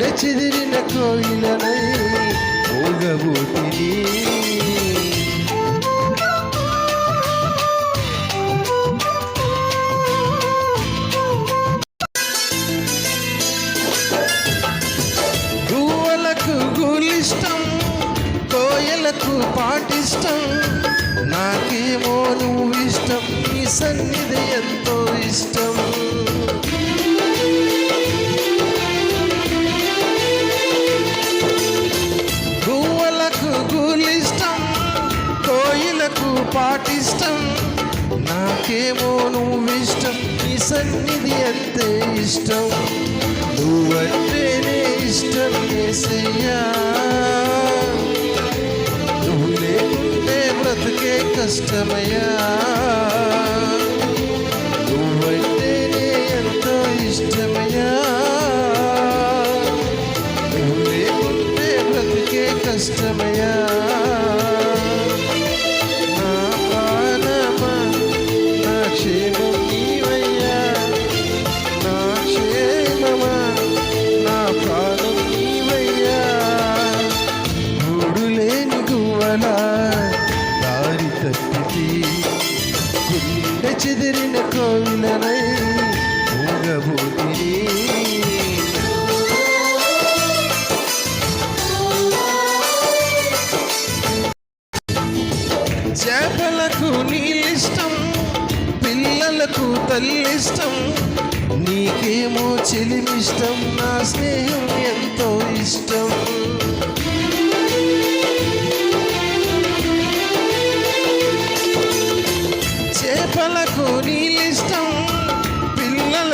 చెదిరిన కోయిలనై ఊగబోతిని గువ్వలకు గులిష్టం కోయలకు పాటిష్టం నాకేమో నువ్వు ఇష్టం నీ సన్నిధి ఎంతో ఇష్టం. గువ్వలకు గులిష్టం కోయిలకు పాటిష్టం నాకేమో నువ్విష్టం నీ సన్నిధి అంతే ఇష్టం. నువ్వంటేనే ఇష్టం ఏసయ్యా. నువ్వు లేకుంటే బ్రతుకే కష్టమయ్యా. గుండె చెదిరిన కోవిలనై చేపలకు నీళ్ళిష్టం పిల్లలకు తల్లిష్టం. నీకేమో చెలిమిష్టం నా స్నేహం ఎంతో ఇష్టం.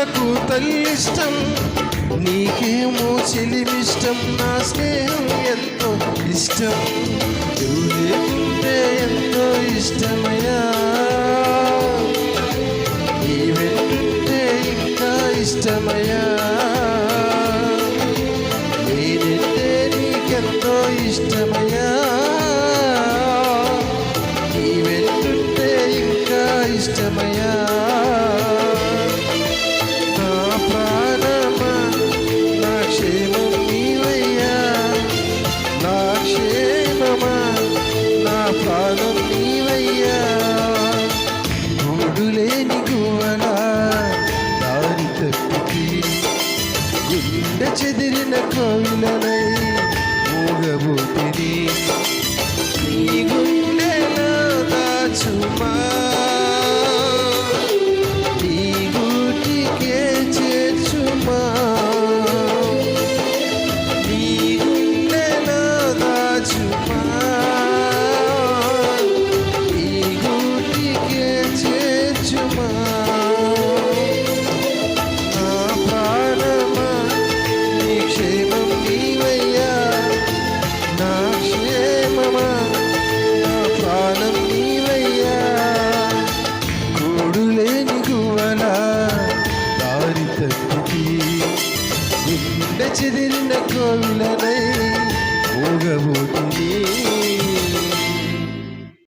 నాకు తల్లిష్టం. నీకేమో చెలిమిష్టం నా స్నేహం ఎంతో ఇష్టం. నువ్వు ఎంతో ఇష్టమయ్యా. నీవెంటుంటే ఇంకా ఇష్టమయ్యా. నేనంటే నీకెంతో ఇష్టమయ్యా. నీవెంటుంటే ఇంకా ఇష్టమయ్యా. గుండె చెదిరిన కోవిలనై ఊగబోతుంది